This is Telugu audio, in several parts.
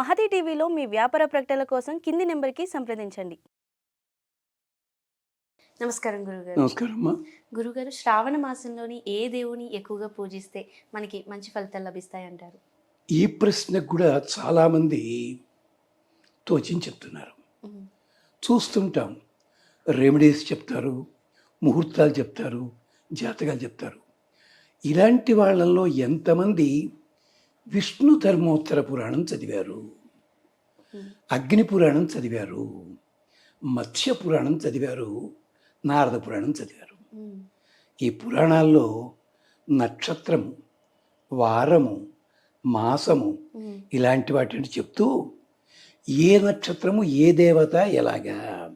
మహతి టీవీలో మీ వ్యాపార ప్రకటనల కోసం కింది నెంబర్కి సంప్రదించండి. నమస్కారం గురుగారు. నమస్కారం గురుగారు శ్రావణ మాసంలోని ఏ దేవుని ఎక్కువగా పూజిస్తే మనకి మంచి ఫలితాలు లభిస్తాయంటారు? ఈ ప్రశ్నకు కూడా చాలామంది తోచించి చెప్తున్నారు. చూస్తుంటాం. రెమెడీస్ చెప్తారు ముహూర్తాలు చెప్తారు జాతకాలు చెప్తారు. ఇలాంటి వాళ్ళల్లో ఎంతమంది విష్ణు ధర్మోత్తర పురాణం చదివారు. అగ్ని పురాణం చదివారు. మత్స్య పురాణం చదివారు. నారద పురాణం చదివారు. ఈ పురాణాల్లో నక్షత్రము వారము మాసము ఇలాంటి వాటిని చెప్తూ ఏ నక్షత్రము ఏ దేవత ఎలాగా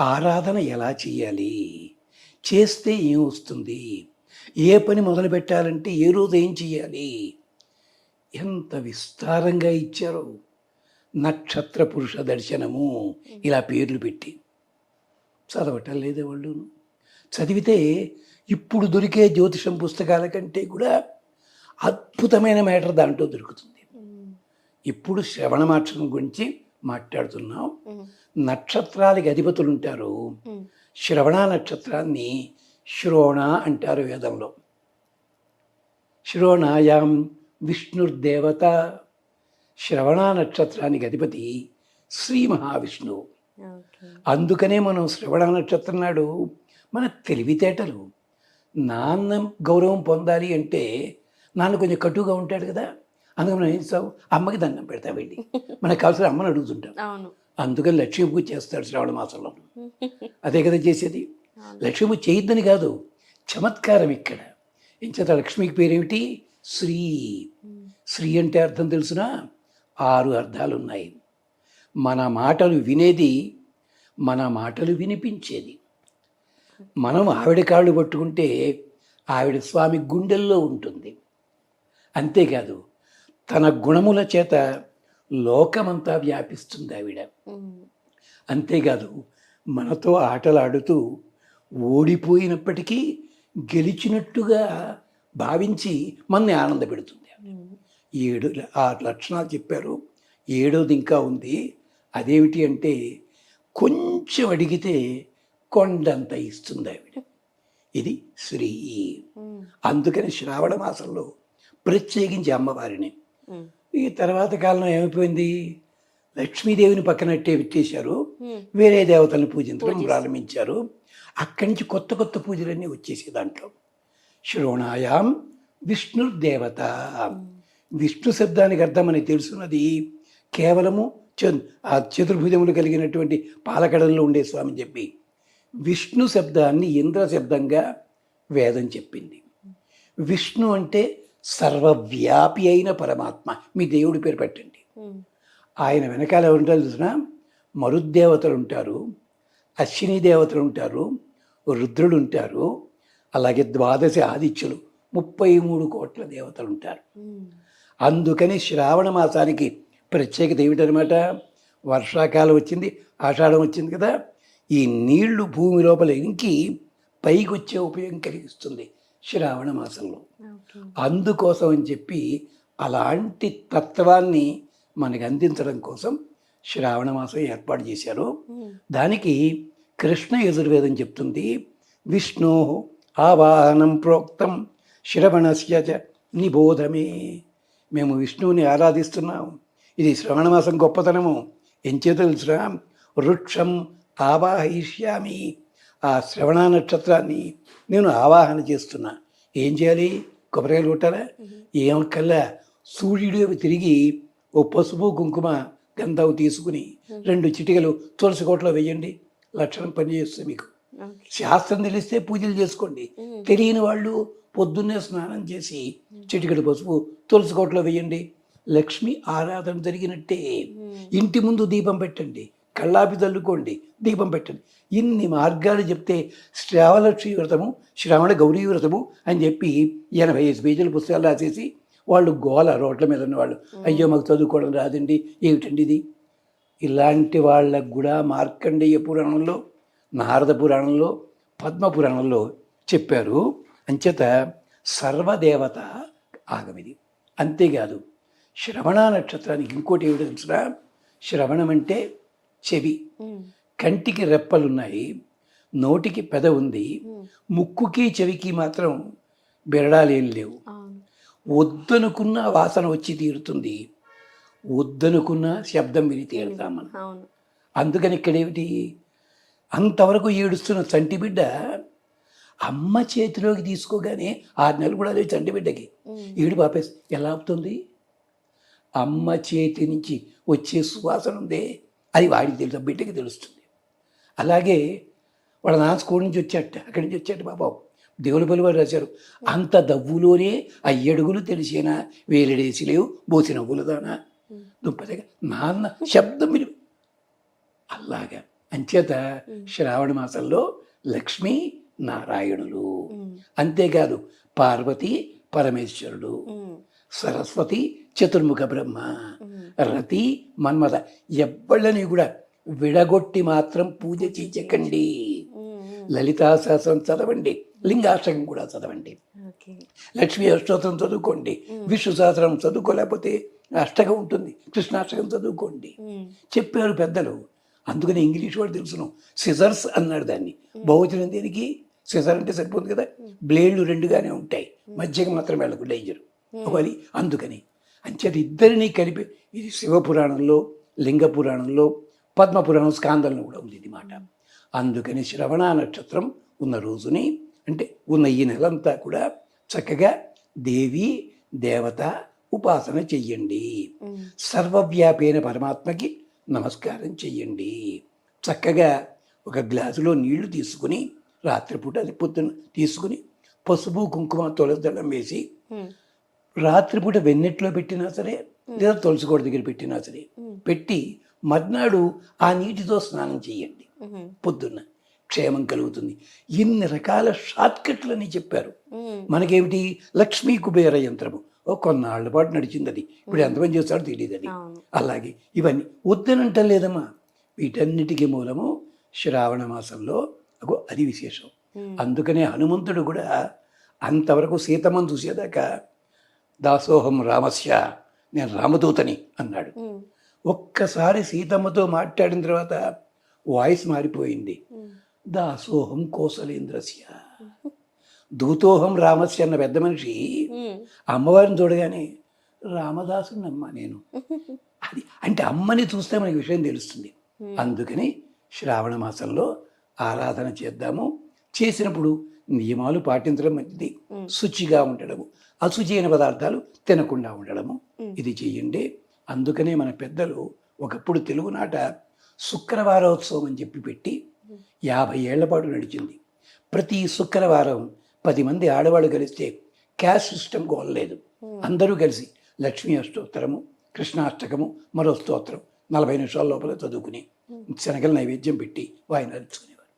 ఆరాధన ఎలా చేయాలి చేస్తే ఏం వస్తుంది ఏ పని మొదలు పెట్టాలంటే ఏ రోజు ఏం చేయాలి ఎంత విస్తారంగా ఇచ్చారో. నక్షత్ర పురుష దర్శనము ఇలా పేర్లు పెట్టి. చదవటం లేదే వాళ్ళు చదివితే ఇప్పుడు దొరికే జ్యోతిషం పుస్తకాల కంటే కూడా అద్భుతమైన మ్యాటర్ దాంట్లో దొరుకుతుంది. ఇప్పుడు శ్రవణమాక్షం గురించి మాట్లాడుతున్నాం. నక్షత్రాలకి అధిపతులు ఉంటారు. శ్రవణ నక్షత్రాన్ని శ్రోణ అంటారు వేదంలో. శ్రోణాయాం విష్ణుర్దేవత శ్రవణ నక్షత్రానికి అధిపతి శ్రీ మహావిష్ణువు అందుకనే మనం శ్రవణ నక్షత్రం నాడు మన తెలివితేటలు నాన్న గౌరవం పొందాలి అంటే నాన్న కొంచెం కటుగా ఉంటాడు కదా అందుకని మనం ఏం చేస్తావు? అమ్మకి దండం పెడతా వెళ్ళి మనకు కావాల్సిన అమ్మని అడుగుతుంటాం. అందుకని లక్ష్మీ పూజ చేస్తాడు శ్రావణ మాసంలో. అదే కదా చేసేది. లక్ష్మీ పూజ చేయొద్దని కాదు చమత్కారం ఇక్కడ. ఇంచేత లక్ష్మికి పేరేమిటి? శ్రీ. శ్రీ అంటే అర్థం తెలుసునా? ఆరు అర్థాలు ఉన్నాయి మన మాటలు వినేది మన మాటలు వినిపించేది. మనం ఆవిడ కాళ్ళు పట్టుకుంటే ఆవిడ స్వామి గుండెల్లో ఉంటుంది. అంతేకాదు తన గుణముల చేత లోకమంతా వ్యాపిస్తుంది ఆవిడ. అంతేకాదు మనతో ఆటలాడుతూ ఓడిపోయినప్పటికీ గెలిచినట్టుగా భావించి మనని ఆనందపెడుతుంది. ఏడు ఆ లక్షణాలు చెప్పారు. ఏడోది ఇంకా ఉంది. అదేమిటి అంటే కొంచెం అడిగితే కొండంత ఇస్తుంది ఆవిడ. ఇది శ్రీ. అందుకని శ్రావణ మాసంలో ప్రత్యేకించి అమ్మవారిని. ఈ తర్వాత కాలంలో ఏమైపోయింది? లక్ష్మీదేవిని పక్కనట్టే పెట్టేశారు వేరే దేవతలను పూజించడం. ప్రారంభించారు. అక్కడి నుంచి కొత్త కొత్త పూజలన్నీ వచ్చేసే దాంట్లో. శ్రోణాయాం విష్ణుర్దేవత. విష్ణు శబ్దానికి అర్థం తెలుసున్నది కేవలము ఆ చతుర్భుజములు కలిగినటువంటి పాలకడల్లో ఉండే స్వామి చెప్పి. విష్ణు శబ్దాన్ని ఇంద్ర శబ్దంగా వేదం చెప్పింది. విష్ణు అంటే సర్వవ్యాపి అయిన పరమాత్మ మీ దేవుడి పేరు పెట్టండి. ఆయన వెనకాల ఉంటారు చూసిన? మరుద్దేవతలు ఉంటారు అశ్విని దేవతలు ఉంటారు రుద్రుడు ఉంటారు అలాగే ద్వాదశ ఆదిత్యులు ముప్పై మూడు కోట్ల దేవతలు ఉంటారు అందుకని శ్రావణ మాసానికి ప్రత్యేకత ఏమిటనమాట వర్షాకాలం వచ్చింది ఆషాఢం వచ్చింది కదా ఈ నీళ్ళు భూమి లోపల ఇంకి పైకి వచ్చే ఉపయోగం కలిగిస్తుంది శ్రావణ మాసంలో. అందుకోసం అని చెప్పి అలాంటి తత్వాన్ని మనకి అందించడం కోసం శ్రావణ మాసం ఏర్పాటు చేశారు. దానికి కృష్ణ యజుర్వేదం చెప్తుంది విష్ణు ఆవాహనం ప్రోక్తం శ్రవణస్య నిబోధమే. మేము విష్ణువుని ఆరాధిస్తున్నాం. ఇది శ్రవణ మాసం గొప్పతనము. ఎంచేత తెలుసురా వృక్షం ఆవాహయిష్యామి. ఆ శ్రవణ నక్షత్రాన్ని నేను ఆవాహన చేస్తున్నా. ఏం చేయాలి? కొబ్బరికాయలు కొట్టాలా? ఏం కల్లా సూర్యుడు తిరిగి ఓ పసుపు కుంకుమ గంధం తీసుకుని రెండు చిటికలు తులసి కోటలో వేయండి. లక్షణం పనిచేస్తుంది మీకు. శాస్త్రం తెలిస్తే పూజలు చేసుకోండి. తెలియని వాళ్ళు పొద్దున్నే స్నానం చేసి చిటికెడు పసుపు తులసి కోటలో వేయండి. లక్ష్మి ఆరాధన జరిగినట్టే. ఇంటి ముందు దీపం పెట్టండి. కళ్ళాపి చల్లుకోండి దీపం పెట్టండి. ఇన్ని మార్గాలు చెప్తే శ్రావలక్ష్మి వ్రతము శ్రావణ గౌరీ వ్రతము అని చెప్పి ఎనభై ఐదు పేజీల పుస్తకాలు రాసేసి వాళ్ళు గోల రోడ్ల మీద ఉన్న వాళ్ళు అయ్యో మాకు చదువుకోవడం రాదండి. ఏమిటండి ఇది? ఇలాంటి వాళ్ళకు కూడా మార్కండేయ పురాణంలో నారద పురాణంలో పద్మ పురాణంలో చెప్పారు. అంచేత సర్వదేవత ఆగమిది. అంతేకాదు శ్రవణ నక్షత్రానికి ఇంకోటి ఏమిటి తెలుసురా? శ్రవణం అంటే చెవి. కంటికి రెప్పలున్నాయి నోటికి పెద ఉంది ముక్కుకి చెవికి మాత్రం బెరడాలేం లేవు. వద్దనుకున్న వాసన వచ్చి తీరుతుంది. వద్దనుకున్న శబ్దం విని తీరుతాం మనం. అవును. అందుకని ఇక్కడేమిటి అంతవరకు ఏడుస్తున్న చంటి బిడ్డ అమ్మ చేతిలోకి తీసుకోగానే ఆరు నెలలు కూడా అదే చంటి బిడ్డకి. ఏడు పాపేసి ఎలా అవుతుంది అమ్మ చేతి నుంచి వచ్చే సువాసన ఉందే. అది వాడికి తెలుసు బిడ్డకి తెలుస్తుంది. అలాగే వాళ్ళ నాన్న స్కూల్ నుంచి వచ్చాట అక్కడి నుంచి వచ్చాట బాబా దేవుని వారు రాశారు అంత దవ్వులోనే ఆ ఏడుగులు తెలిసిన? వేలడేసి లేవు బోసి నవ్వులు దానా ఉమ్, దుప్పటిగా నాన్న శబ్దం విని. అలాగా. అంచేత శ్రావణ మాసంలో లక్ష్మీ నారాయణులు. అంతేకాదు పార్వతి పరమేశ్వరుడు సరస్వతి చతుర్ముఖ బ్రహ్మ రతి మన్మథ ఎవ్వళ్ళని కూడా విడగొట్టి మాత్రం పూజ చేయకండి లలితా సహస్రం చదవండి లింగాష్టకం కూడా చదవండి. లక్ష్మీ అష్టోత్తరం చదువుకోండి విష్ణు సహస్రం చదువుకోలేకపోతే అష్టకం ఉంటుంది కృష్ణాష్టకం చదువుకోండి. చెప్పారు పెద్దలు అందుకని ఇంగ్లీష్ వాడు తెలుసును. సిజర్స్ అన్నాడు దాన్ని. బహువచనం దీనికి? సిజర్ అంటే సరిపోతుంది కదా? బ్లేడ్లు రెండుగానే ఉంటాయి. మధ్యకి మాత్రం వెళ్ళకు డేంజర్. ఒకటి అందుకని. అంచేత ఇద్దరిని కలిపి ఇది శివపురాణంలో లింగ పురాణంలో పద్మపురాణం స్కాందంలో కూడా ఉంది ఇది మాట. అందుకని శ్రవణ నక్షత్రం ఉన్న రోజుని అంటే ఉన్న ఈ నెలంతా కూడా చక్కగా దేవి దేవత ఉపాసన చెయ్యండి. సర్వవ్యాపైన పరమాత్మకి నమస్కారం చెయ్యండి. చక్కగా ఒక గ్లాసులో నీళ్ళు తీసుకుని రాత్రిపూట అది పొద్దున తీసుకుని పసుపు కుంకుమ తులసిదళం వేసి రాత్రిపూట వెన్నెట్లో పెట్టినా సరే లేదా తులసికోట దగ్గర పెట్టినా సరే పెట్టి మర్నాడు ఆ నీటితో స్నానం చేయండి పొద్దున్న క్షేమం కలుగుతుంది. ఇన్ని రకాల షార్ట్కట్లని చెప్పారు. మనకేమిటి? లక్ష్మీ కుబేర యంత్రము. కొన్నాళ్ళ పాటు నడిచింది అది ఇప్పుడు ఎంతమంది చేస్తాడో తెలియదు అది అవును. అలాగే ఇవన్నీ వద్దనంటలేదమ్మా వీటన్నిటికీ మూలము శ్రావణ మాసంలో అగో అది విశేషం. అందుకనే హనుమంతుడు కూడా అంతవరకు సీతమ్మను చూసేదాకా దాసోహం రామస్య నేను రామదూతని అన్నాడు. ఒక్కసారి సీతమ్మతో మాట్లాడిన తర్వాత వాయిస్ మారిపోయింది. దాసోహం కోసలేంద్రస్య. దూతోహం రామస్య అన్న పెద్ద మనిషి అమ్మవారిని చూడగానే రామదాసుని అమ్మ నేను. అది అంటే అమ్మని చూస్తే మనకి విషయం తెలుస్తుంది. అందుకని శ్రావణ మాసంలో ఆరాధన చేద్దాము. చేసినప్పుడు నియమాలు పాటించడం మంచిది. శుచిగా ఉండడము. అశుచి అయిన పదార్థాలు తినకుండా ఉండడము. ఇది చెయ్యండి అందుకనే మన పెద్దలు ఒకప్పుడు తెలుగునాట శుక్రవారోత్సవం అని చెప్పి పెట్టి యాభై ఏళ్ళ పాటు నడిచింది. ప్రతి శుక్రవారం పది మంది ఆడవాళ్ళు కలిస్తే క్యాష్ సిస్టమ్ గోల్లేదు అందరూ కలిసి లక్ష్మీ అష్టోత్తరము కృష్ణాష్టకము మరో స్తోత్రం నలభై నిమిషాల లోపల చదువుకుని శనగల నైవేద్యం పెట్టి వాయిన అరుచుకునేవారు.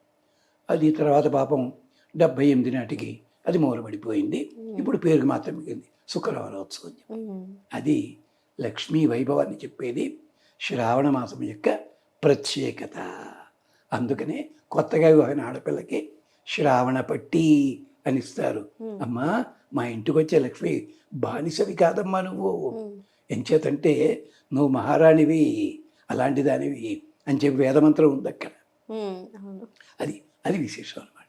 అది తర్వాత పాపం డెబ్బై ఎనిమిది నాటికి అది మూలబడిపోయింది. ఇప్పుడు పేరుకి మాత్రం మిగిలింది శుక్రవారోత్సవం అది లక్ష్మీ వైభవాన్ని చెప్పేది శ్రావణ మాసం యొక్క ప్రత్యేకత. అందుకనే కొత్తగా వివాహమైన ఆడపిల్లకి శ్రావణ పట్టి అని ఇస్తారు. అమ్మా మా ఇంటికి వచ్చే లక్ష్మి బానిసవి కాదమ్మా నువ్వు. ఎంచేతంటే నువ్వు మహారాణివి అలాంటి దానివి అని చెప్పి వేదమంత్రం ఉంది అక్కడ అది అది విశేషం అనమాట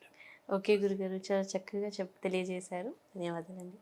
ఓకే గురుగారు చాలా చక్కగా చెప్ తెలియజేశారు. ధన్యవాదాలండి.